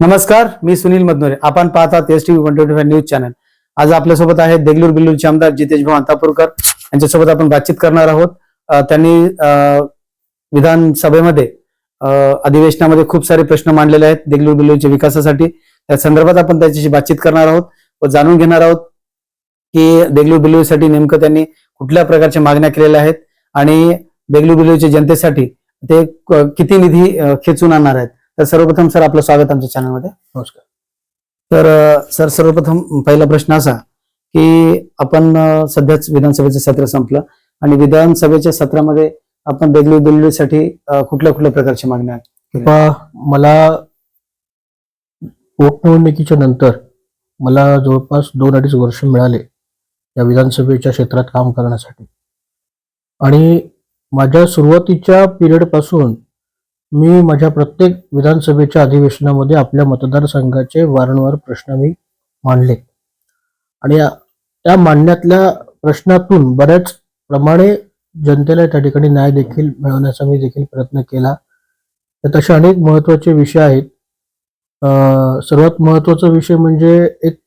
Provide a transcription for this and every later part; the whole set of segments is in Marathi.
नमस्कार मी सुनील मदनोरे. आपण पाहतात S TV one twenty five news channel. आज आपल्यासोबत आहेत देगलूर बिल्लूरचे आमदार जितेश भाऊ अंतापूरकर. यांच्यासोबत आपण बातचीत करणार आहोत. त्यांनी अं, विधानसभेमध्ये अधिवेशनामध्ये खूप सारे प्रश्न मांडलेले आहेत देगलूर बिल्लूरच्या विकासासाठी. त्या संदर्भात आपण त्याच्याशी बातचीत करणार आहोत व जाणून घेणार आहोत की देगलूर बिल्लूरसाठी नेमकं त्यांनी कुठल्या प्रकारच्या मागण्या केलेल्या आहेत आणि देगलूर बिल्लूरच्या जनतेसाठी ते किती निधी खेचून आणणार आहेत. तर सर्वप्रथम सर आपलं स्वागत आमच्या चॅनलमध्ये. नमस्कार. तर सर सर्वप्रथम पहिला प्रश्न असा की आपण सध्याच विधानसभेचं सत्र संपलं आणि विधानसभेच्या सत्रामध्ये आपण देगलूर दिल्लीसाठी कुठल्या कुठल्या प्रकारच्या मागण्या? पहा, मला पोटनिवडणुकीच्या नंतर मला जवळपास दोन अडीच वर्ष मिळाले या विधानसभेच्या क्षेत्रात काम करण्यासाठी. आणि माझ्या सुरुवातीच्या पिरियडपासून मी माझ्या प्रत्येक विधानसभेच्या अधिवेशनामध्ये आपल्या मतदारसंघाचे वारंवार प्रश्न मी मांडले. आणि त्या मांडण्यातल्या प्रश्नातून बऱ्याच प्रमाणे जनतेला त्या ठिकाणी न्याय देखील मिळवण्याचा मी देखील प्रयत्न केला. तर तसे अनेक महत्त्वाचे विषय आहेत. सर्वात महत्त्वाचा विषय म्हणजे एक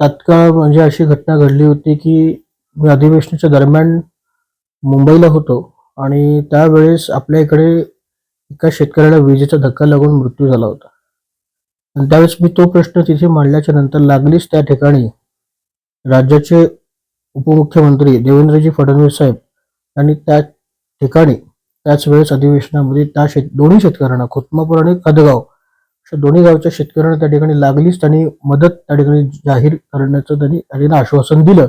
तात्काळ म्हणजे अशी घटना घडली होती की मी अधिवेशनाच्या दरम्यान मुंबईला होतो. आणि त्यावेळेस आपल्या इकडे एका शेतकऱ्याला विजेचा धक्का लागून मृत्यू झाला होता. आणि त्यावेळेस मी तो प्रश्न तिथे मांडल्याच्या नंतर लागलीच त्या ठिकाणी. राज्याचे उपमुख्यमंत्री देवेंद्रजी फडणवीस साहेब यांनी त्या ठिकाणी त्याच वेळेस अधिवेशनामध्ये त्या शेत दोन्ही शेतकऱ्यांना खोतमापूर आणि खदगाव अशा दोन्ही गावच्या शेतकऱ्यांना त्या ठिकाणी लागलीच त्यांनी मदत त्या ठिकाणी जाहीर करण्याचं त्यांनी त्यांना आश्वासन दिलं.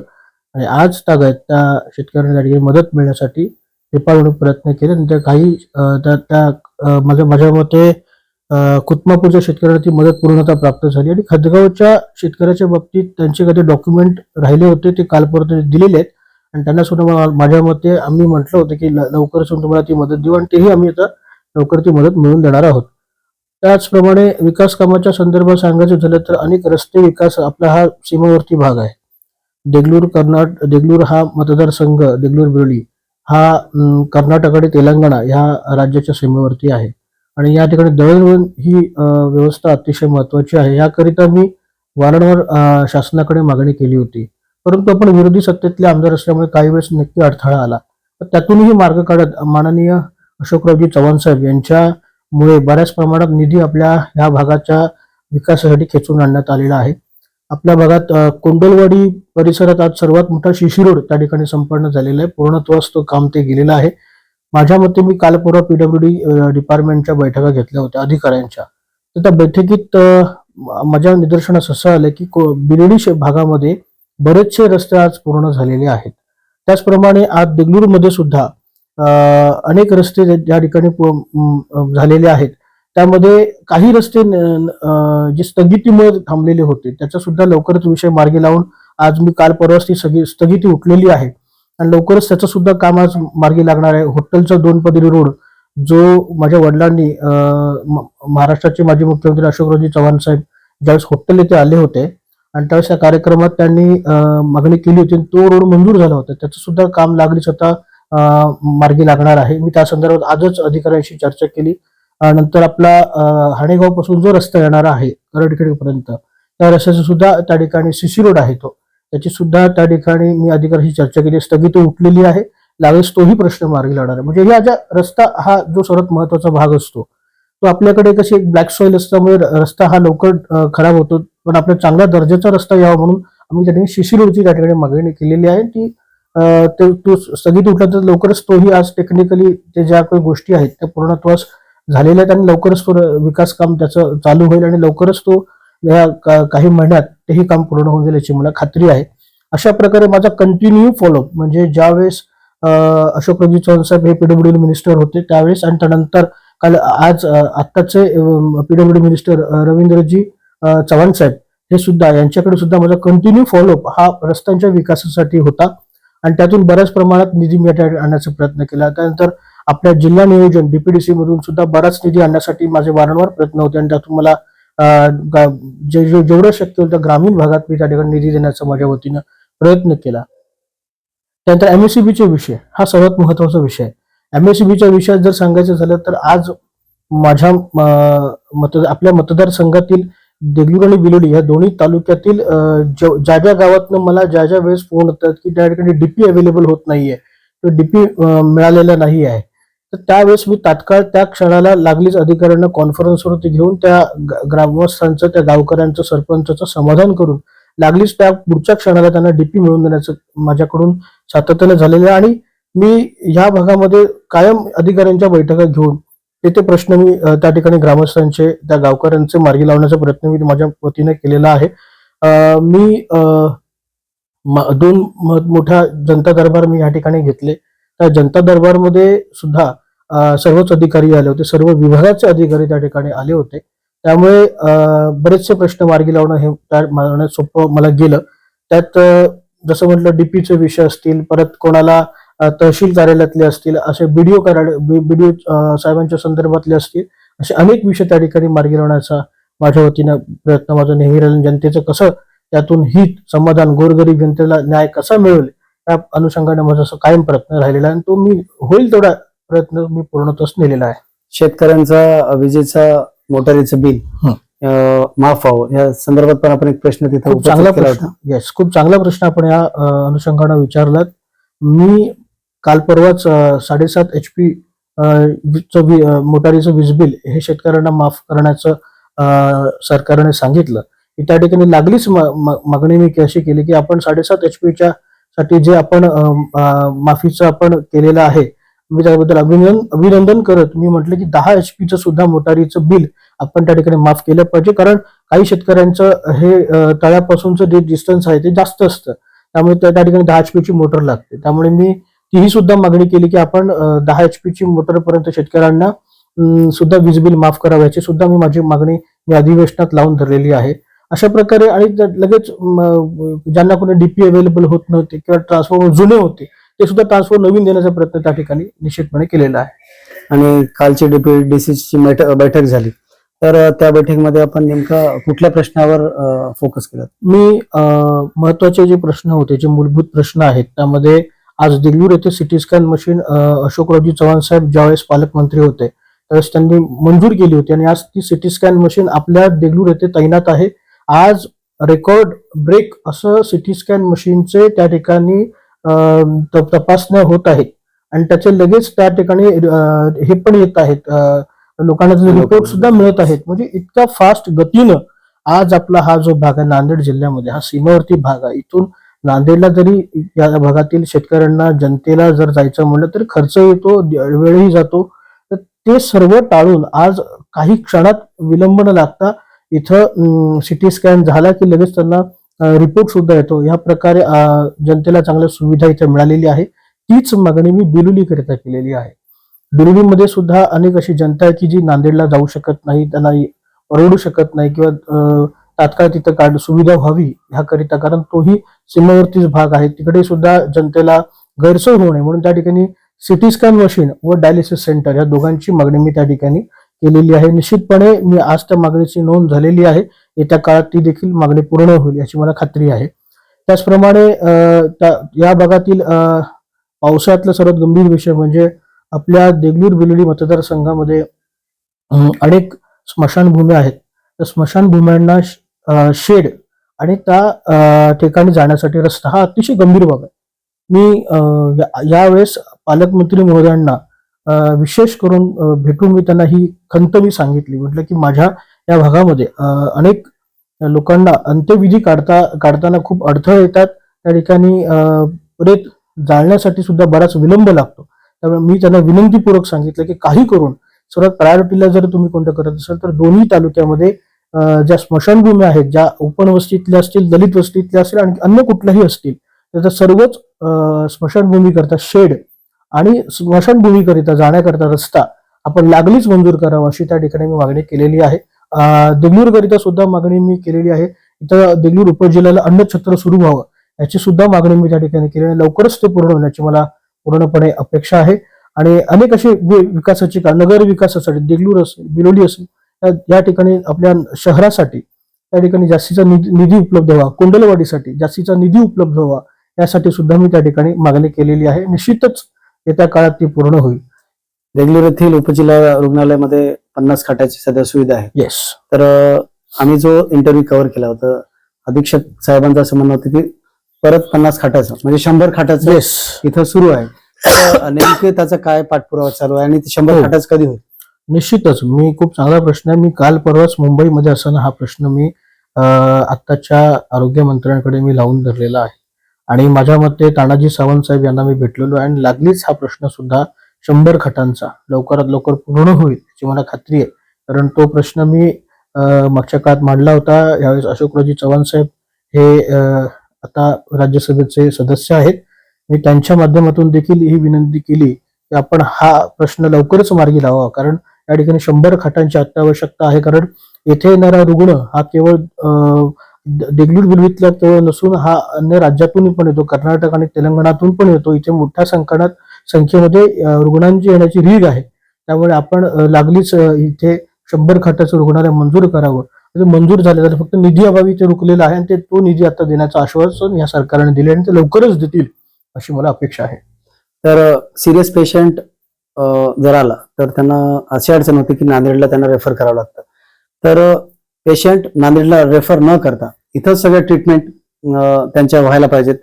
आणि आज तागायत त्या शेतकऱ्यांना त्या ठिकाणी मदत मिळण्यासाठी कृपाळून प्रयत्न केले. आणि त्या काही त्या त्या माझ्या माझ्या मते कुतमापूरच्या खुतमापूरच्या ती मदत पूर्णतः प्राप्त झाली. आणि खदगावच्या शेतकऱ्याच्या बाबतीत त्यांचे काही डॉक्युमेंट राहिले होते ते कालपर्यंत दिलेले आहेत. आणि त्यांना सुद्धा माझ्या मते आम्ही म्हटलं होतं की ल- लवकरच तुम्हाला ती मदत देऊ आणि तेही आम्ही आता लवकर ती मदत मिळवून देणार आहोत. त्याचप्रमाणे विकास कामाच्या संदर्भात सांगायचं झालं तर अनेक रस्ते विकास आपला हा सीमावर्ती भाग आहे. देगलूर कर्नाट देगलूर हा मतदारसंघ देगलूर बिरळी हा कर्नाटक आणि तेलंगणा ह्या राज्याच्या सीमेवरती आहे. आणि या ठिकाणी दळणवळण ही व्यवस्था अतिशय महत्वाची आहे. याकरिता मी वारंवार शासनाकडे मागणी केली होती. परंतु आपण विरोधी सत्तेतले आमदार असल्यामुळे काही वेळेस नक्की अडथळा आला. तर त्यातूनही मार्ग काढत माननीय अशोकरावजी चव्हाण साहेब यांच्यामुळे बऱ्याच प्रमाणात निधी आपल्या ह्या भागाच्या विकासासाठी खेचून आणण्यात आलेला आहे. आपल्या भागात कोंडलवाडी परिसरात आज सर्वात मोठा शिशी रोड त्या ठिकाणी संपन्न झालेला आहे. पूर्णत्वास तो काम ते गेलेलं आहे. माझ्या मते मी काल परवा पीडब्ल्यूडी डिपार्टमेंटच्या बैठका घेतल्या होत्या अधिकाऱ्यांच्या. तर त्या बैठकीत माझ्या निदर्शनास असं आलं की को- बिर्डी भागामध्ये बरेचसे रस्ते आज पूर्ण झालेले आहेत. त्याचप्रमाणे आज देगलूरमध्ये सुद्धा अनेक रस्ते ज्या ठिकाणी झालेले आहेत. त्यामध्ये काही रस्ते जे स्थगितीमुळे थांबलेले होते त्याचा सुद्धा लवकरच विषय मार्गी लावून आज मी काल परवाच ती सगळी स्थगिती उठलेली आहे. आणि लवकरच त्याचं सुद्धा काम आज मार्गी लागणार आहे. होटलचा दोन पदरी रोड जो माझ्या वडिलांनी म- महाराष्ट्राचे माजी मुख्यमंत्री अशोकरावजी चव्हाण साहेब ज्यावेळेस होटल येथे आले होते आणि त्यावेळेस त्या कार्यक्रमात त्यांनी मागणी केली होती आणि तो रोड मंजूर झाला होता. त्याचं सुद्धा काम लागलीच आता मार्गी लागणार आहे. मी त्या संदर्भात आजच अधिकाऱ्यांशी चर्चा केली. नंतर आपला हाणेगावपासून जो रस्ता येणार आहे करडखेडपर्यंत त्या रस्त्याचा सुद्धा त्या ठिकाणी सीसी रोड आहे तो. त्याची सुद्धा त्या ठिकाणी मी अधिकाऱ्याशी चर्चा केली स्थगिती उठलेली आहे. लागेल तोही प्रश्न मार्गी लागणार आहे. म्हणजे ह्या ज्या रस्ता हा जो सर्वात महत्त्वाचा भाग असतो तो आपल्याकडे कशी एक ब्लॅक सॉईल असल्यामुळे रस्ता हा लवकर खराब होतो. पण आपल्या चांगल्या दर्जाचा रस्ता यावा म्हणून आम्ही त्या ठिकाणी शिशी रोडची त्या ठिकाणी मागणी केलेली आहे. ती ते- तो स्थगित उठला तर लवकरच तोही आज टेक्निकली ते ज्या काही गोष्टी आहेत त्या पूर्णत्वास झालेल्या आहेत आणि लवकरच तो विकास काम त्याचं चालू होईल आणि लवकरच तो या का- काही महिन्यात तेही काम पूर्ण होऊन जाईल याची मला खात्री आहे. अशा प्रकारे माझा कंटिन्यू फॉलोअप म्हणजे ज्यावेळेस अं, अशोकरावजी चव्हाण साहेब हे पीडब्ल्यू मिनिस्टर होते त्यावेळेस आणि त्यानंतर काल आज आत्ताचे पीडब्ल्यू मिनिस्टर रवींद्रजी चव्हाण साहेब हे सुद्धा यांच्याकडे सुद्धा माझा कंटिन्यू फॉलोअप हा रस्त्यांच्या विकासासाठी होता. आणि त्यातून बऱ्याच प्रमाणात निधी मी आणण्याचा प्रयत्न केला. त्यानंतर आपल्या जिल्हा नियोजन डीपीडीसी मधून सुद्धा बराच निधी आणण्यासाठी माझे वारंवार प्रयत्न होते आणि त्यातून मला जे- जेवढं शक्य होतं ग्रामीण भागात मी त्या ठिकाणी निधी देण्याचा माझ्या वतीनं प्रयत्न केला. त्यानंतर एमएससीबीचे विषय हा सर्वात महत्त्वाचा विषय एमएससीबीच्या विषयात जर सांगायचं झालं तर आज माझ्या मतदार मत आपल्या मतदारसंघातील देगलूर आणि बिलोली या दोन्ही तालुक्यातील ज्या ज्या गावातनं मला ज्या ज्या वेळेस फोन होतात की त्या ठिकाणी डीपी अवेलेबल होत नाहीये तर डीपी मिळालेला नाही आहे. तर त्यावेळेस मी तात्काळ त्या क्षणाला लागलीच अधिकाऱ्यांना कॉन्फरन्सवरती घेऊन त्या ग्रामस्थांचं त्या गावकऱ्यांचं सरपंचाचं समाधान करून लागलीच त्या पुढच्या क्षणाला त्यांना डीपी मिळवून देण्याचं माझ्याकडून सातत्यानं झालेलं आहे. आणि मी ह्या भागामध्ये कायम अधिकाऱ्यांच्या बैठका घेऊन तेथे प्रश्न मी त्या ठिकाणी ग्रामस्थांचे त्या गावकऱ्यांचे मार्गी लावण्याचा प्रयत्न मी माझ्या वतीने केलेला आहे. मी म- दोन म- मोठ्या जनता दरबार मी या ठिकाणी घेतले. त्या जनता दरबारमध्ये सुद्धा सर्वच अधिकारी आले होते सर्व विभागाचे अधिकारी त्या ठिकाणी आले होते. त्यामुळे बरेचसे प्रश्न मार्गी लावणं हे त्या सोपं मला गेलं. त्यात जसं म्हटलं डीपीचे विषय असतील परत कोणाला तहसील कार्यालयातले असतील असे बीडीओ कार्यालय बीडीओ साहेबांच्या संदर्भातले असतील असे अनेक विषय त्या ठिकाणी मार्गी लावण्याचा माझ्या वतीनं प्रयत्न माझा नेहमी राहील. जनतेचं कसं त्यातून हित समाधान गोरगरीब जनतेला न्याय कसा मिळेल त्या अनुषंगाने माझा असं कायम प्रयत्न राहिलेला आणि तो मी होईल तेवढा प्रयत्न मी पूर्णतच नेलेला आहे. शेतकऱ्यांचा विजेचा मोटारीचं बिल माफ व्हावं. या संदर्भात पण आपण एक प्रश्न तिथे चांगला प्रश्न. होता. येस खूप चांगला प्रश्न आपण या अनुषंगाने विचारलात. मी काल परवाच साडेसात एच पी मोटारीचं वीज बिल हे शेतकऱ्यांना माफ करण्याचं सरकारने सांगितलं. की त्या ठिकाणी लागलीच मागणी मी अशी केली की आपण साडेसात एच पीच्या साठी जे आपण माफीचं आपण केलेलं आहे मी त्याबद्दल अभिनंदन अभिनंदन करत मी म्हटलं की दहा एच पीचं सुद्धा मोटारीचं बिल आपण त्या ठिकाणी माफ केलं पाहिजे. कारण काही शेतकऱ्यांचं हे तळ्यापासूनचं जे डिस्टन्स आहे ते जास्त असतं. त्यामुळे त्या त्या ठिकाणी दहा एच पीची मोटर लागते. त्यामुळे मी तीही सुद्धा मागणी केली की आपण दहा एच पीची मोटरपर्यंत शेतकऱ्यांना सुद्धा वीज बिल माफ करावयाची सुद्धा मी माझी मागणी मी अधिवेशनात लावून धरलेली आहे. अशा प्रकारे आणि लगेच ज्यांना कोणी डीपी अवेलेबल होत नव्हते किंवा ट्रान्सफॉर्मर जुने होते ते सुद्धा ट्रान्सफॉर नवीन देण्याचा प्रयत्न त्या ठिकाणी निश्चितपणे केलेला आहे. आणि कालची डीपीडीसीची बैठक झाली. तर त्या बैठकीमध्ये आपण नेमका कुठल्या प्रश्नावर फोकस केला? मी महत्त्वाचे जे प्रश्न होते जे मूलभूत प्रश्न आहेत त्यामध्ये आज दिल्लीवर येथे city scan machine Ashokraoji Chavan साहेब ज्यावेळेस पालकमंत्री होते त्यावेळेस त्यांनी मंजूर केली होती आणि आज ती सिटी स्कॅन मशीन आपल्या देगलूर येथे तैनात आहे. आज रेकॉर्ड ब्रेक असं सिटी स्कॅन मशीनचे त्या ठिकाणी तपासण्या होत आहेत. आणि त्याचे लगेच त्या ठिकाणी हे पण येत आहेत. लोकांना रिपोर्ट सुद्धा मिळत आहेत. म्हणजे इतक्या फास्ट गतीनं आज आपला हा जो भाग आहे नांदेड जिल्ह्यामध्ये हा सीमावर्ती भाग आहे. इथून नांदेडला जरी या भागातील शेतकऱ्यांना जनतेला जर जायचं म्हणलं तरी खर्च येतो वेळही जातो. तर ते सर्व टाळून आज काही क्षणात विलंब न लागता इथं सिटी स्कॅन झाला की लगेच त्यांना रिपोर्ट सुद्धा येतो. ह्या प्रकारे जनतेला चांगल्या सुविधा इथे मिळालेली आहे. तीच मागणी मी बिलोलीकरिता केलेली आहे. बिलुलीमध्ये सुद्धा अनेक अशी जनता आहे की जी नांदेडला जाऊ शकत नाही त्यांना परवडू शकत नाही किंवा तात्काळ तिथं काढ सुविधा व्हावी ह्याकरिता. कारण तोही सीमेवरतीच भाग आहे. तिकडे सुद्धा जनतेला गैरसोय होऊ नये. म्हणून त्या ठिकाणी सिटी स्कॅन मशीन व डायलिसिस सेंटर या दोघांची मागणी मी त्या ठिकाणी केलेली आहे. निश्चितपणे मी आज त्या मागणीची नोंद झालेली आहे. येत्या काळात ती देखील मागणी पूर्ण होईल याची मला खात्री आहे. त्याचप्रमाणे त्या- या भागातील पावसाळ्यातला सर्वात गंभीर विषय म्हणजे आपल्या देगलूर बिलोली मतदारसंघामध्ये अनेक स्मशानभूमी आहेत. त्या स्मशानभूम्यांना शेड आणि त्या ठिकाणी जाण्यासाठी रस्ता हा अतिशय गंभीर बाब आहे. मी या- यावेळेस पालकमंत्री महोदयांना विशेष करून भेटून मी त्यांना ही खंत मी सांगितली. म्हटलं की माझ्या या भागामध्ये अनेक लोकांना अंत्यविधी काढता काढताना खूप अडथळे येतात. त्या ठिकाणी रेत जाळण्यासाठी सुद्धा बराच विलंब लागतो. त्यामुळे मी त्यांना विनंतीपूर्वक सांगितलं की काही करून सर्वात प्रायोरिटीला जर तुम्ही कोणतं करत असाल तर दोन्ही तालुक्यामध्ये ज्या स्मशानभूमी आहेत ज्या ओपन वस्तीतल्या असतील दलित वस्तीतल्या असतील आणि अन्य कुठल्याही असतील तर सर्वच स्मशानभूमीकरता शेड आणि स्मशानभूमीकरिता जाण्याकरता रस्ता आपण लागलीच मंजूर करावा अशी त्या ठिकाणी मी मागणी केलेली आहे. देगलूरकरिता सुद्धा मागणी मी केलेली आहे. इथं देगलूर उपजिल्ह्याला अन्नछत्र सुरू व्हावं याची सुद्धा मागणी मी त्या ठिकाणी केली आहे लवकरच ते पूर्ण होण्याची मला पूर्णपणे अपेक्षा आहे. आणि अनेक अशी विकासाची का नगर विकासासाठी देगलूर असेल बिलोली असेल या- ठिकाणी आपल्या शहरासाठी त्या ठिकाणी जास्तीचा निधी निधी उपलब्ध व्हावा कुंडलवाडीसाठी जास्तीचा निधी उपलब्ध व्हावा यासाठी सुद्धा मी त्या ठिकाणी मागणी केलेली आहे. निश्चितच येत्या काळात ती पूर्ण होईल. देगलूर येथील उपजिल्हा रुग्णालयामध्ये पन्नास खाटाची सध्या सुविधा आहे. येस तर आम्ही जो इंटरव्ह्यू कव्हर केला होता अधीक्षक साहेबांचं असं म्हणणं होतं की परत पन्नास खाटाचं म्हणजे शंभर खाटाचं येस इथं सुरू आहे. नेमके त्याचा काय पाठपुरावा चालू आहे आणि ते शंभर हो. खाटाचं कधी होईल? निश्चितच. मी खूप चांगला प्रश्न आहे. मी काल परवाच मुंबईमध्ये असताना हा प्रश्न मी आत्ताच्या आरोग्य मंत्र्यांकडे मी लावून धरलेला आहे. आणि माझ्या मते तानाजी सावंत साहेब यांना मी भेटलेलो आहे आणि लागलीच हा प्रश्न सुद्धा शंभर खटांचा. लवकरात लवकर पूर्ण होईल. याची मला खात्री आहे. कारण तो प्रश्न मी मागच्या काळात मांडला होता. यावेळेस अशोकरावजी चव्हाण साहेब हे आता राज्यसभेचे सदस्य आहेत. मी त्यांच्या माध्यमातून देखील ही विनंती केली की आपण हा प्रश्न लवकरच मार्गी लावावा. कारण या ठिकाणी शंभर खाटांची अत्यावश्यकता आहे. कारण येथे येणारा रुग्ण हा केवळ देगलूर बिलवीतला केवळ नसून हा अन्य राज्यातून पण येतो. कर्नाटक आणि तेलंगणातून पण येतो. इथे मोठ्या संकटात संख्येमध्ये रुग्णांची येण्याची रीग आहे. त्यामुळे आपण लागलीच इथे शंभर खाटाचं रुग्णालय मंजूर करावं. म्हणजे मंजूर झाले तर फक्त निधी अभावी ते रुकलेलं आहे आणि ते तो निधी आता देण्याचं आश्वासन या सरकारने दिले आणि ते लवकरच देतील अशी मला अपेक्षा आहे. तर सिरियस पेशंट जर आला तर त्यांना अशी अडचण होती की नांदेडला त्यांना रेफर करावं लागतं. तर पेशंट नांदेडला रेफर न करता इथंच सगळे ट्रीटमेंट त्यांच्या व्हायला पाहिजेत.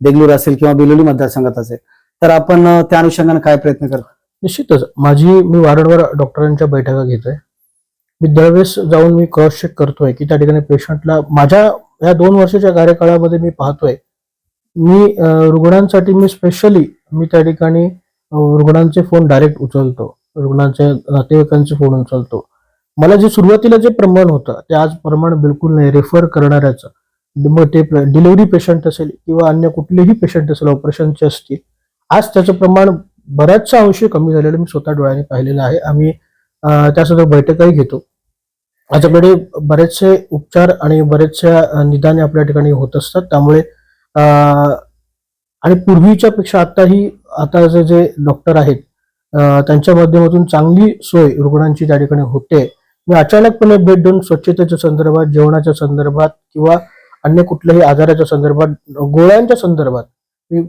देगलूर असेल किंवा बिलोली मतदारसंघात असेल. तर आपण त्या अनुषंगाने काय प्रयत्न करतो? निश्चितच. माझी मी वारंवार डॉक्टरांच्या बैठका घेतोय. मी दरवेळेस जाऊन मी क्रॉस चेक करतोय की त्या ठिकाणी पेशंटला माझ्या या दोन वर्षाच्या कार्यकाळामध्ये मी पाहतोय. मी रुग्णांसाठी मी स्पेशली मी त्या ठिकाणी रुग्णांचे फोन डायरेक्ट उचलतो. रुग्णांच्या नातेवाईकांचे फोन उचलतो. मला जे सुरुवातीला जे प्रमाण होतं ते आज प्रमाण बिलकुल नाही. रेफर करणाऱ्याचं. मग ते डिलिव्हरी पेशंट असेल किंवा अन्य कुठलेही पेशंट असेल ऑपरेशनचे असतील आज त्याचं प्रमाण बऱ्याचशा अंशी कमी झालेलं मी स्वतः डोळ्याने पाहिलेलं आहे. आम्ही त्यासोबत त्यासुद्धा बैठकाही घेतो. माझ्याकडे बरेचसे उपचार आणि बरेचशा निदान निदाने आपल्या ठिकाणी होत असतात. त्यामुळे आणि पूर्वीच्या पेक्षा आताही आताचे जे डॉक्टर आहेत त्यांच्या माध्यमातून चांगली सोय रुग्णांची त्या ठिकाणी होते. मी अचानकपणे भेट देऊन स्वच्छतेच्या संदर्भात जेवणाच्या संदर्भात किंवा अन्य कुठल्याही आजाराच्या संदर्भात गोळ्यांच्या संदर्भात मी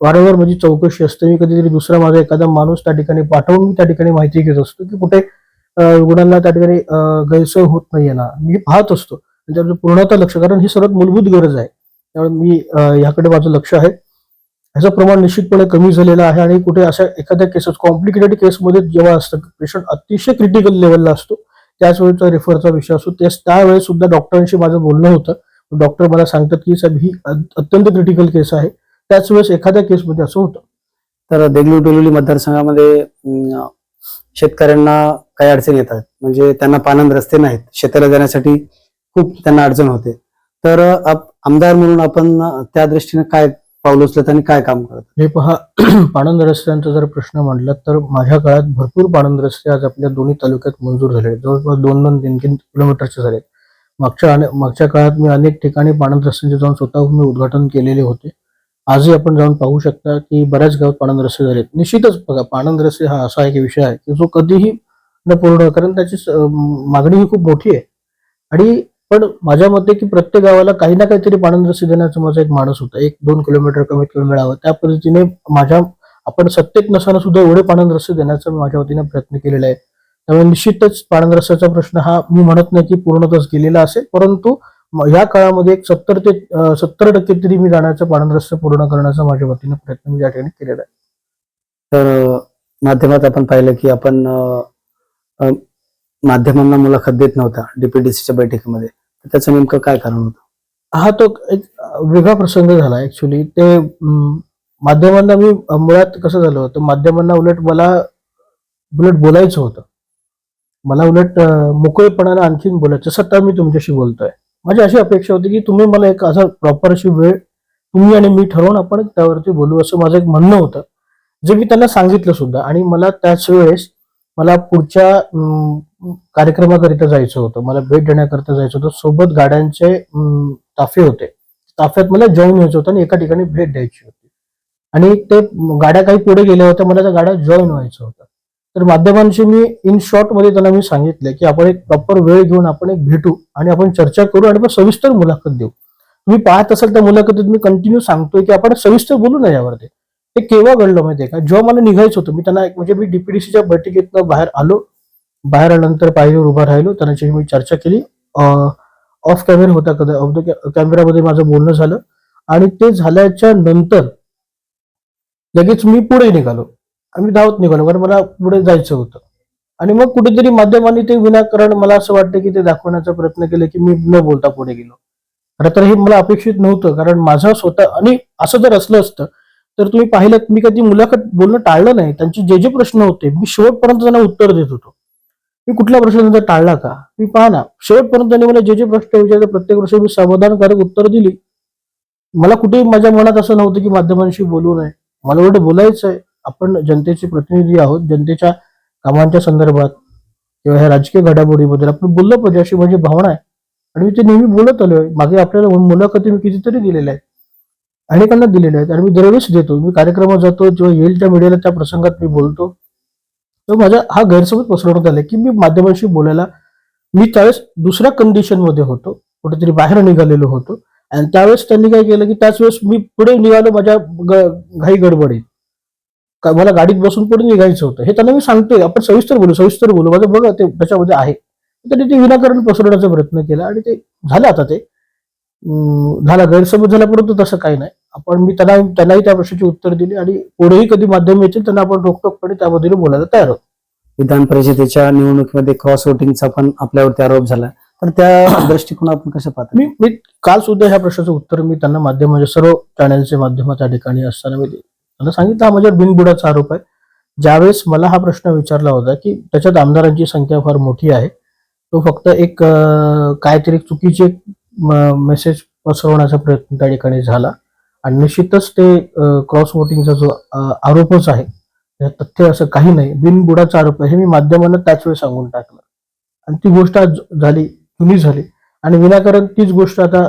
वारंवार माझी चौकशी असते. मी कधीतरी दुसरा माझा एखादा माणूस त्या ठिकाणी पाठवून मी त्या ठिकाणी माहिती घेत असतो की कुठे रुग्णांना त्या ठिकाणी गैरसोय होत नाहीये ना मी पाहत असतो. म्हणजे आणि पूर्णतः लक्ष कारण ही सर्वात मूलभूत गरज आहे. त्यामुळे मी याकडे माझं लक्ष आहे. ह्याचं प्रमाण निश्चितपणे कमी झालेलं आहे आणि कुठे अशा एखाद्या केसेस कॉम्प्लिकेटेड केसमध्ये जेव्हा असतं पेशंट अतिशय क्रिटिकल लेवलला असतो. त्याच वेळेचा रेफरचा विषय असतो. त्याच त्यावेळेस सुद्धा डॉक्टरांशी माझं बोलणं होतं. डॉक्टर मला सांगतात की साहेब ही अत्यंत क्रिटिकल केस आहे. त्याच वेळेस एखाद्या केसमध्ये असं होतं. तर देगलूर डोलुली मतदारसंघामध्ये शेतकऱ्यांना काही अडचणी येतात. म्हणजे त्यांना पानंद रस्ते नाहीत. शेताला जाण्यासाठी खूप त्यांना अडचण होते. तर आप- आमदार म्हणून आपण त्या दृष्टीने काय पाऊल उचलत आणि काय काम करत? हे पहा पाणंद रस्त्यांचा जर प्रश्न म्हटला तर माझ्या काळात भरपूर पाणंद रस्ते आज आपल्या दोन्ही तालुक्यात मंजूर झाले जवळपास दोन दोन तीन तीन किलोमीटरचे झाले मागच्या मागच्या काळात मी अनेक ठिकाणी पाणंद रस्त्यांचे जाऊन स्वतःहून मी उद्घाटन केलेले होते. आजही आपण जाऊन पाहू शकता की बऱ्याच गावात पाणंद रस्ते झालेत. निश्चितच बघा पाणंद रस्ते हा असा एक विषय आहे की जो कधीही न पूर्ण कारण त्याची मागणी ही खूप मोठी आहे. आणि पण माझ्या मते की प्रत्येक गावाला काही ना काहीतरी पाणंद रस्ते देण्याचा माझा एक माणूस होता. एक दोन किलोमीटर कमीत कमी मिळावं. त्या पद्धतीने माझ्या आपण सत्तेत नसताना सुद्धा एवढे पाणंद रस्ते देण्याचा माझ्या वतीने प्रयत्न केलेला आहे. त्यामुळे निश्चितच पाणंद रस्त्याचा प्रश्न हा मी म्हणत नाही की पूर्णतच गेलेला असेल परंतु या काळामध्ये एक सत्तर ते सत्तर टक्के तरी मी जाण्याचा पाणंद रस्ते पूर्ण करण्याचा माझ्या वतीने प्रयत्न मी या ठिकाणी केलेला आहे. तर माध्यमात आपण पाहिलं की आपण माध्यमांना मुलाखत देत नव्हता डीपीडीसीच्या बैठकीमध्ये. त्याचं नेमकं काय कारण होतं? हा तो एक वेगळा प्रसंग झाला ऍक्च्युली ते माध्यमांना मी मुळात कसं झालं होतं माध्यमांना उलट मला उलट बोलायचं होतं. मला उलट अं, मोकळेपणानं आणखीन बोलायचं. सत्ता मी तुमच्याशी बोलतोय. माझी अशी अपेक्षा होती की तुम्ही मला एक असा प्रॉपर अशी वेळ तुम्ही आणि मी ठरवून आपण त्यावरती बोलू असं माझं एक म्हणणं होतं. जे मी त्यांना सांगितलं सुद्धा आणि मला त्याच वेळेस मला पुढच्या कार्यक्रमाकरिता जायचं होतं. मला भेट देण्याकरिता जायचं होतं. सोबत गाड्यांचे ताफे होते. ताफ्यात मला जॉईन व्हायचं होतं आणि एका ठिकाणी भेट द्यायची होती. आणि ते गाड्या काही पुढे गेल्या होत्या मला त्या गाड्या जॉईन व्हायचं होतं. तर माध्यमांशी मी इन शॉर्टमध्ये त्यांना मी सांगितलं की आपण एक प्रॉपर वेळ घेऊन आपण एक भेटू आणि आपण चर्चा करू आणि सविस्तर मुलाखत देऊ. तुम्ही पाहत असाल त्या मुलाखतीत मी कंटिन्यू सांगतोय की आपण सविस्तर बोलू ना यावरती. ते केव्हा घडलं माहितीये का? जेव्हा मला निघायचं होतं मी त्यांना एक म्हणजे मी डीपीडीसीच्या बैठकीतनं बाहेर आलो. बाहेर आल्यानंतर पायरीवर उभा राहिलो. त्यांच्याशी मी चर्चा केली. ऑफ कॅमेरा होता कदा ऑफ द कॅमेरामध्ये माझं बोलणं झालं. आणि ते झाल्याच्यानंतर लगेच मी पुढे निघालो. आम्ही धावत निघालो कारण मला पुढे जायचं होतं. आणि मग कुठेतरी माध्यमांनी ते विनाकारण मला असं वाटतं की ते दाखवण्याचा प्रयत्न केला की मी न बोलता पुढे गेलो. खरं तर हे मला अपेक्षित नव्हतं कारण माझं स्वतः आणि असं जर असलं असतं तर तुम्ही पाहिलं मी कधी मुलाखत बोलणं टाळलं नाही. त्यांचे जे जे प्रश्न होते मी शेवटपर्यंत त्यांना उत्तर देत होतो. मी कुठला प्रश्न त्यांचा टाळला का? मी पाहा ना शेवटपर्यंत त्यांनी मला जे जे प्रश्न विचारले प्रत्येक प्रश्न मी समाधानकारक उत्तर दिली. मला कुठेही माझ्या मनात असं नव्हतं की माध्यमांशी बोलू नये. मला एवढं बोलायचं आहे आपण जनतेचे प्रतिनिधी आहोत जनतेच्या कामांच्या संदर्भात किंवा ह्या राजकीय घडामोडीबद्दल आपण बोललं पाहिजे अशी माझी भावना आहे. आणि मी ते नेहमी बोलत आलोय. मागे आपल्याला मुलाखती मी कितीतरी दिलेल्या आहेत. अनेकांना दिलेल्या आहेत आणि मी दरवेळेस देतो. मी कार्यक्रमात जातो जेव्हा येईल त्या मीडियाला त्या प्रसंगात मी बोलतो. तर माझा हा गैरसमज पसरवण्यात आला की मी माध्यमांशी बोलायला मी त्यावेळेस दुसऱ्या कंडिशनमध्ये होतो. कुठेतरी बाहेर निघालेलो होतो. आणि त्यावेळेस त्यांनी काय केलं की त्याच वेळेस मी पुढे निघालो माझ्या घाई गडबडीत. मला गाडीत बसून पुढे निघायचं होतं? हे त्यांना मी सांगतोय. आपण सविस्तर बोलू सविस्तर बोलू. माझं बघा ते त्याच्यामध्ये आहे. त्यांनी ते विनाकारण पसरवण्याचा प्रयत्न केला आणि ते झालं आता ते. झाला गैरसमज झाला परंतु तसं काही नाही. आपण मी त्यांना त्यांनाही त्या प्रश्नाची उत्तर दिली आणि पुढेही कधी माध्यम येतील त्यांना आपण रोखटोकपणे त्याबद्दल बोलायला तयार आहोत. विधान परिषदेच्या निवडणुकीमध्ये क्रॉस वोटिंगचा पण आपल्यावरती आरोप झाला. तर त्या दृष्टिकोनातून कसं पाहता? मी मी काल सुद्धा ह्या प्रश्नाचं उत्तर मी त्यांना माध्यम म्हणजे सर्व चॅनलचे माध्यम त्या ठिकाणी असताना मी मला सांगितलं हा माझ्यावर बिनबुडाचा आरोप आहे. ज्यावेळेस मला हा प्रश्न विचारला होता की त्याच्यात आमदारांची संख्या फार मोठी आहे तो फक्त एक काहीतरी चुकीचे मेसेज पसरवण्याचा प्रयत्न त्या ठिकाणी झाला. आणि निश्चितच ते क्रॉस वोटिंगचा जो आरोपच आहे तथ्य असं काही नाही. बिनबुडाचा आरोप आहे हे मी माध्यमांना त्याच वेळी सांगून टाकलं. आणि ती गोष्ट आज झाली जुनी झाली. आणि विनाकारण तीच गोष्ट आता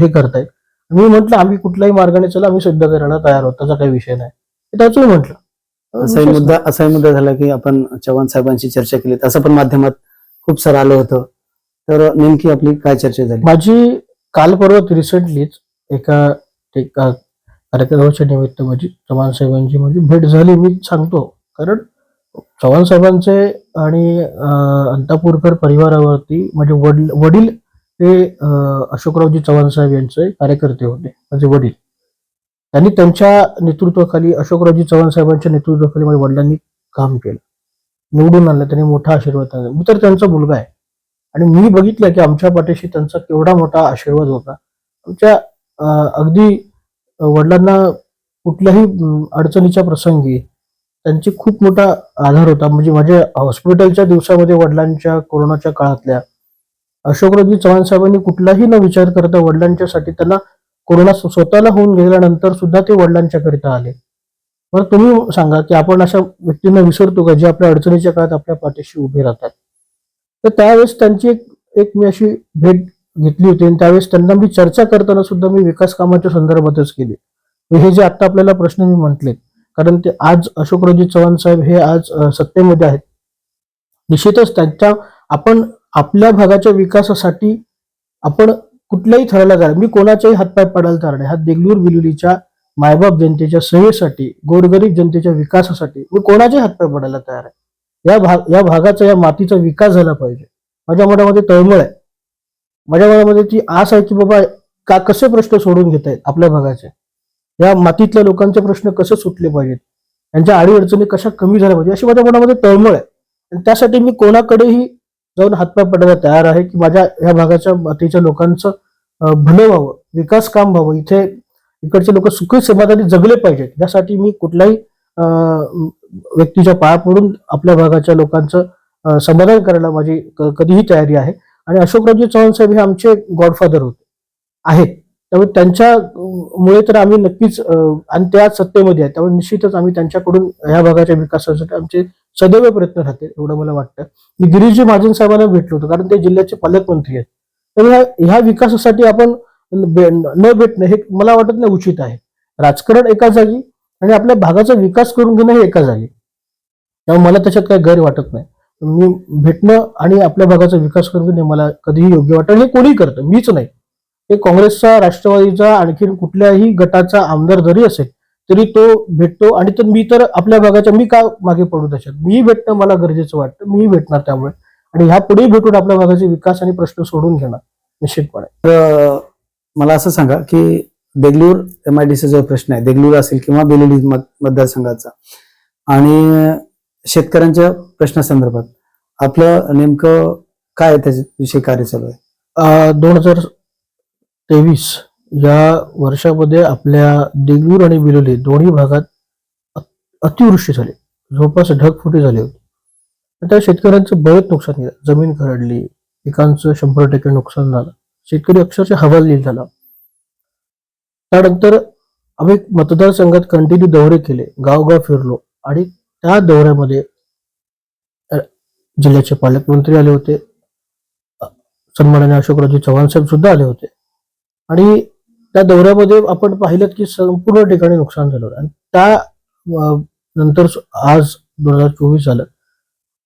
हे करतायत. मी म्हटलं आम्ही कुठल्याही मार्गाने चला आम्ही सिद्ध करायला तयार आहोत. त्याचा काही विषय नाही. त्याच म्हटलं. असाही मुद्दा असाही मुद्दा झाला की आपण चव्हाण साहेबांशी चर्चा केली. असं पण माध्यमात खूप सारं आलं होतं. तर नेमकी आपली काय चर्चा झाली? माझी काल परवा रिसेंटलीच एका एका कार्यक्रमाच्या निमित्त माझी चव्हाण साहेबांची माझी भेट झाली मी सांगतो. कारण चव्हाण साहेबांचे आणि अंतापूरकर परिवारावरती माझे वडील वडील हे अशोकरावजी चव्हाण साहेब यांचे कार्यकर्ते होते माझे वडील. त्यांनी त्यांच्या नेतृत्वाखाली अशोकरावजी चव्हाण साहेबांच्या नेतृत्वाखाली माझ्या वडिलांनी काम केलं. निवडून आणलं त्यांनी मोठा आशीर्वाद मी तर त्यांचा मुलगा आहे. आणि मी बघितलं की आमच्या पाठीशी त्यांचा केवढा मोठा आशीर्वाद होता. आमच्या अगदी वडिलांना कुठल्याही अडचणीच्या प्रसंगी त्यांची खूप मोठा आधार होता. म्हणजे माझ्या हॉस्पिटलच्या दिवसामध्ये वडिलांच्या कोरोनाच्या काळातल्या अशोकरावजी चव्हाण साहेबांनी कुठलाही न विचार करता वडिलांच्यासाठी त्यांना कोरोना स्वतःला होऊन गेल्यानंतर सुद्धा ते वडिलांच्या करिता आले. बरं तुम्ही सांगा की आपण अशा व्यक्तींना विसरतो का जे आपल्या अडचणीच्या काळात आपल्या पाठीशी उभे राहतात? तर त्यावेळेस त्यांची एक एक मी अशी भेट घेतली होती आणि त्यावेळेस त्यांना मी चर्चा करताना सुद्धा मी विकास कामाच्या संदर्भातच केली. हे जे आता आपल्याला प्रश्न मी म्हटले कारण ते आज अशोकरावजी चव्हाण साहेब हे आज सत्तेमध्ये आहेत. निश्चितच त्यांच्या आपण आपल्या भागाच्या विकासासाठी आपण कुठल्याही थराला जाणार मी कोणाच्याही हातपाय पडायला तयार नाही. हा देगलूर विलुलीच्या मायबाप जनतेच्या सेवेसाठी गोरगरीब जनतेच्या विकासासाठी मी कोणाच्याही हातपाय पडायला तयार आहे. या भाग या भागाचा या मातीचा विकास झाला पाहिजे. माझ्या मनामध्ये तळमळ आहे. माझ्या मनामध्ये ती आस आहे की बाबा का कसे प्रश्न सोडून घेत आहेत आपल्या भागाचे? या मातीतल्या लोकांचे प्रश्न कसे सुटले पाहिजेत? त्यांच्या अडीअडचणी कशा कमी झाल्या पाहिजे अशी माझ्या मनामध्ये तळमळ आहे. आणि त्यासाठी मी कोणाकडेही जाऊन हातपाय पडायला तयार आहे की माझ्या ह्या भागाच्या मातीच्या लोकांचं भलं व्हावं विकास काम व्हावं. इथे इकडचे लोक सुखी समाधानी जगले पाहिजेत. यासाठी मी कुठल्याही व्यक्तीच्या पाया पडून आपल्या भागाच्या लोकांचं समाधान करायला माझी क- कधीही तयारी आहे. आणि अशोकरावजी चव्हाण साहेब हे आमचे गॉडफादर होते आहेत. त्यामुळे त्यांच्यामुळे तर आम्ही नक्कीच आणि त्या सत्तेमध्ये आहेत त्यामुळे निश्चितच आम्ही त्यांच्याकडून ह्या भागाच्या विकासासाठी आमचे सदैव प्रयत्न राहतील एवढं मला वाटतं. मी गिरीशजी महाजन साहेबांना भेटलो होतो कारण ते जिल्ह्याचे पालकमंत्री आहेत. तर ह्या ह्या विकासासाठी आपण न भेटणं हे मला वाटत नाही उचित आहे. राजकारण एका जागी आणि आपल्या भागाचा विकास करून घेणं हे एका जागी. त्यामुळे मला त्याच्यात काही गैर वाटत नाही. मी भेटणं आणि आपल्या भागाचा विकास करून घेणे मला कधीही योग्य वाटत हे कोणीही करतं मीच नाही. हे काँग्रेसचा राष्ट्रवादीचा आणखीन कुठल्याही गटाचा आमदार जरी असेल तरी तो भेटतो आणि तर मी तर आपल्या भागाच्या मी का मागे पडू त्याच्यात? मीही भेटणं मला गरजेचं वाटतं. मीही भेटणार त्यामुळे. आणि ह्या पुढेही भेटून आपल्या भागाचे विकास आणि प्रश्न सोडून घेणार निश्चितपणे. तर मला असं सांगा की देगलूर एमआयडीसी जो प्रश्न आहे देगलूर असेल किंवा बेलेली मतदारसंघाचा आणि शेतकऱ्यांच्या प्रश्नासंदर्भात आपलं नेमकं काय त्याच्याविषयी कार्य चालू आहे? दोन हजार तेवीस या वर्षामध्ये आपल्या देगलूर आणि बिलोली दोन्ही भागात अतिवृष्टी झाली. जवळपास ढगफुटी झाली होती. त्या शेतकऱ्यांचं बरेच नुकसान झालं. जमीन खरडली पिकांचं शंभर टक्के नुकसान झालं. शेतकरी अक्षरशः हवालदिल झाला. त्यानंतर आम्ही मतदारसंघात कंटिन्यू दौरे केले. गावगाव फिरलो आणि त्या दौऱ्यामध्ये जिल्ह्याचे पालकमंत्री आले होते. सन्माननीय अशोकरावजी चव्हाण साहेब सुद्धा आले होते. आणि त्या दौऱ्यामध्ये आपण पाहिलं की संपूर्ण ठिकाणी नुकसान झालं आणि त्या नंतर आज दोन हजार चोवीस झालं.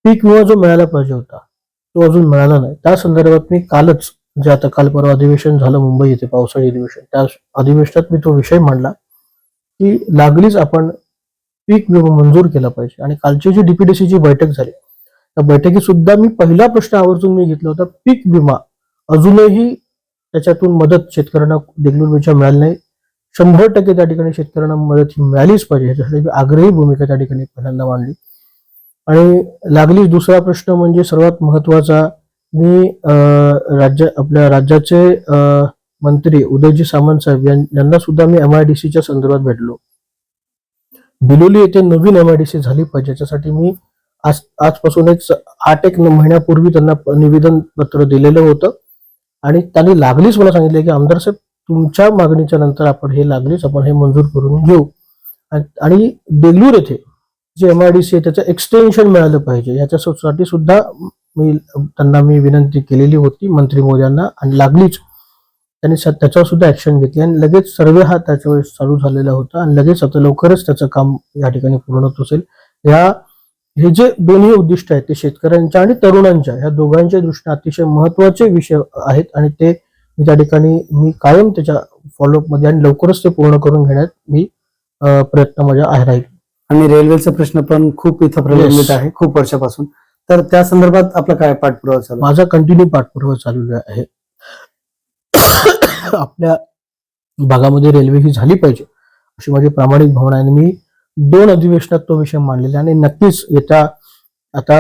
पीक विमा जो मिळायला पाहिजे होता तो अजून मिळाला नाही. त्या संदर्भात मी कालच जे आता काल परवा अधिवेशन झालं मुंबई येथे पावसाळी अधिवेशन त्या अधिवेशनात मी तो विषय मांडला की लागलीच आपण पीक विमा मंजूर केला पाहिजे. आणि कालची जी डीपीडीसीची बैठक झाली त्या बैठकीत सुद्धा मी पहिला प्रश्न आवर्जून मी घेतला होता पीक विमा अजूनही त्याच्यातून मदत शेतकऱ्यांना देगलूरच्या मिळाली नाही. शंभर टक्के त्या ठिकाणी शेतकऱ्यांना मदत ही मिळालीच पाहिजे. ह्याच्यासाठी आग्रही भूमिका त्या ठिकाणी पहिल्यांदा मांडली. आणि लागलीच दुसरा प्रश्न म्हणजे सर्वात महत्त्वाचा मी अं, राज्य आपल्या राज्याचे अं, मंत्री उदयजी सामंत साहेब यां- यांना सुद्धा मी एमआयडीसीच्या संदर्भात भेटलो. बिलोली येथे नवीन एमआयडीसी झाली पाहिजे. याच्यासाठी मी आज आजपासून एक आठ एक महिन्यापूर्वी त्यांना निवेदन पत्र दिलेलं होतं. आणि त्यांनी लागलीच मला सांगितलं की आमदार साहेब तुमच्या मागणीच्या नंतर आपण हे लागलीच आपण हे मंजूर करून घेऊ. आणि- आणि देगलूर येथे जे एम आय डी आहे त्याचं एक्सटेन्शन मिळालं पाहिजे. याच्यासाठी सुद्धा मी त्यांना मी विनंती केलेली होती मंत्री मोद्यांना आणि लागलीच. त्यांनी स- त्याच्यावर सुद्धा ऍक्शन घेतली. आणि लगेच सर्वे हा त्याच्या वेळेस चालू झालेला होता. आणि लगेच आता लवकरच त्याचं काम या ठिकाणी पूर्ण होत असेल. या हे जे दोन्ही उद्दिष्ट आहेत ते शेतकऱ्यांच्या आणि तरुणांच्या ह्या दोघांच्या दृष्टीने अतिशय महत्त्वाचे विषय आहेत आणि ते मी त्या ठिकाणी मी कायम त्याच्या फॉलोअपमध्ये आणि लवकरच ते पूर्ण करून घेण्यात मी प्रयत्न माझ्या आहे राहील आणि रेल्वेचा प्रश्न पण खूप इथं प्रलंबित. आहे खूप वर्षापासून तर त्या संदर्भात आपला काय पाठपुरावा चालू? माझा कंटिन्यू पाठपुरावा चालू आहे आपल्या भागामध्ये रेल्वे ही झाली पाहिजे अशी माझी प्रामाणिक भावना आहे आणि मी दोन अधिवेशनात तो विषय मांडलेला आहे. आणि नक्कीच येत्या आता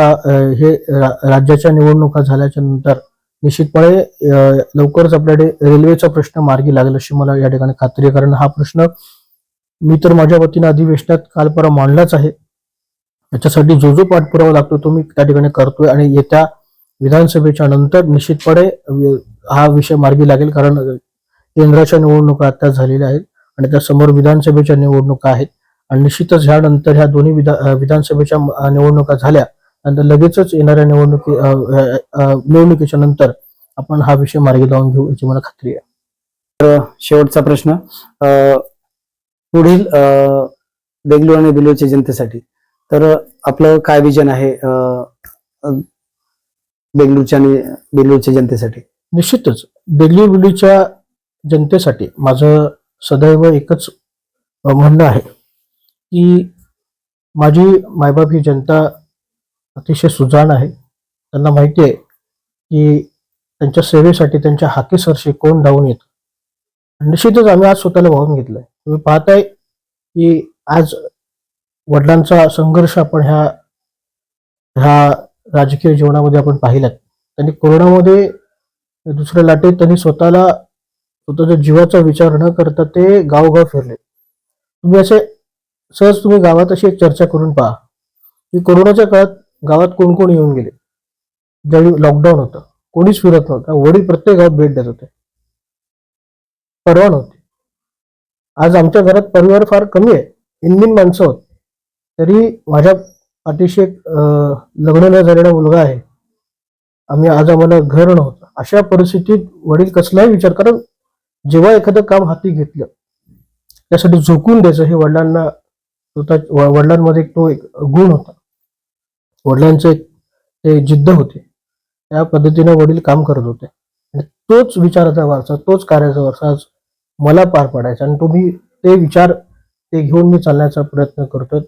हे रा- राज्याच्या निवडणुका झाल्याच्यानंतर निश्चितपणे लवकरच आपल्याकडे रेल्वेचा प्रश्न मार्गी लागेल अशी मला या ठिकाणी खात्री आहे. कारण हा प्रश्न मी तर माझ्या वतीनं अधिवेशनात काल परवा मांडलाच आहे. याच्यासाठी जो जो पाठपुरावा लागतो तो मी त्या ठिकाणी करतोय आणि येत्या विधानसभेच्या नंतर निश्चितपणे हा विषय मार्गी लागेल. कारण केंद्राच्या निवडणुका आता झालेल्या आहेत आणि त्यासमोर विधानसभेच्या निवडणुका आहेत. आणि निश्चितच ह्यानंतर ह्या दोन्ही विधा विधानसभेच्या निवडणुका झाल्या नंतर लगेचच येणाऱ्या निवडणुकी निवडणुकीच्या नंतर आपण हा विषय मार्गी लावून घेऊ याची मला खात्री आहे. शेवटचा प्रश्न पुढील अं, देगलूर आणि बिलोरच्या जनतेसाठी तर आपलं काय विजन आहे देगलूरच्या आणि बिलोरच्या जनतेसाठी? निश्चितच देगली बिलीच्या जनतेसाठी माझं सदैव एकच म्हणणं आहे की माझी मायबाप ही जनता अतिशय सुजाण आहे. त्यांना माहिती आहे की त्यांच्या सेवेसाठी त्यांच्या हाकेसरशी कोण धावून येत. निश्चितच आम्ही आज स्वतःला वाहून घेतलंय. तुम्ही पाहताय की आज वडिलांचा संघर्ष आपण ह्या ह्या राजकीय जीवनामध्ये आपण पाहिलात. त्यांनी कोरोनामध्ये दुसऱ्या लाटेत त्यांनी स्वतःला स्वतःच्या जीवाचा विचार न करता ते गावगाव फिरले. तुम्ही असे सहज तुम्ही गावात अशी एक चर्चा करून पहा की कोरोनाच्या काळात गावात कोण कोण येऊन गेले? ज्यावेळी लॉकडाऊन होतं कोणीच फिरत नव्हतं वडील प्रत्येक गावात भेट देत होते. परवा नव्हती. आज आमच्या घरात परिवार फार कमी आहे. इनमिन माणसं होत. तरी माझ्या पाठीशी एक लग्न न झालेला मुलगा आहे. आम्ही आज आम्हाला घर नव्हतं. अशा परिस्थितीत वडील कसलाही विचार कारण जेव्हा एखादं काम हाती घेतलं त्यासाठी झोकून द्यायचं हे वडिलांना स्वतः व- वडिलांमध्ये एक तो एक गुण होता. वडिलांचं एक ते जिद्द होते. त्या पद्धतीने वडील काम करत होते. आणि तोच विचाराचा वारसा तोच कार्याचा वारसा आज मला पार पाडायचा. आणि तुम्ही ते विचार ते घेऊन मी चालण्याचा प्रयत्न करतो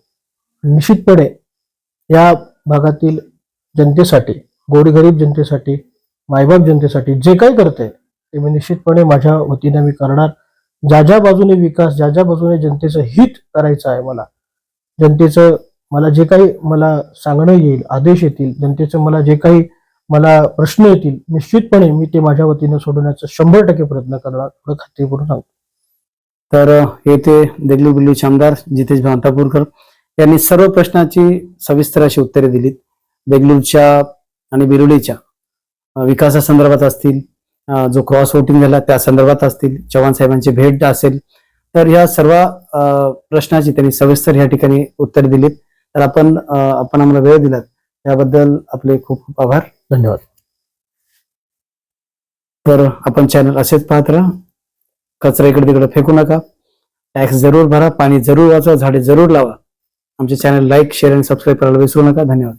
निश्चितपणे या भागातील जनतेसाठी गोरगरीब जनतेसाठी मायबाप जनतेसाठी जे काही करते ते मी निश्चितपणे माझ्या वतीने मी करणार. ज्या ज्या बाजूने विकास ज्या ज्या बाजूने जनतेचं हित करायचं आहे मला जनतेचं मला जे काही मला सांगणं येईल आदेश येतील जनतेचं मला जे काही मला प्रश्न येतील निश्चितपणे मी ते माझ्या वतीनं सोडवण्याचा शंभर टक्के प्रयत्न करणार एवढं करून सांगतो. तर येथे दिल्ली बिल्लूचे आमदार जितेश भांतापूरकर यांनी सर्व प्रश्नाची सविस्तर अशी उत्तरे दिलीत. देगलूरच्या आणि बिरुलीच्या विकासासंदर्भात असतील जो क्रॉस वोटिंग झाला त्या संदर्भात असतील चव्हाण साहेबांची भेट असेल तर ह्या सर्व प्रश्नाची त्यांनी सविस्तर या ठिकाणी उत्तर दिलीत. तर आपण आपण आम्हाला वेळ दिलात. त्याबद्दल आपले खूप खूप आभार. धन्यवाद. तर आपण चॅनल असेच पाहत राहा. कचरा इकडे तिकडे फेकू नका. टॅक्स जरूर भरा पाणी जरूर वाचवा झाडे जरूर लावा. आमचे चॅनल लाईक शेअर आणि सबस्क्राईब करायला विसरू नका. धन्यवाद.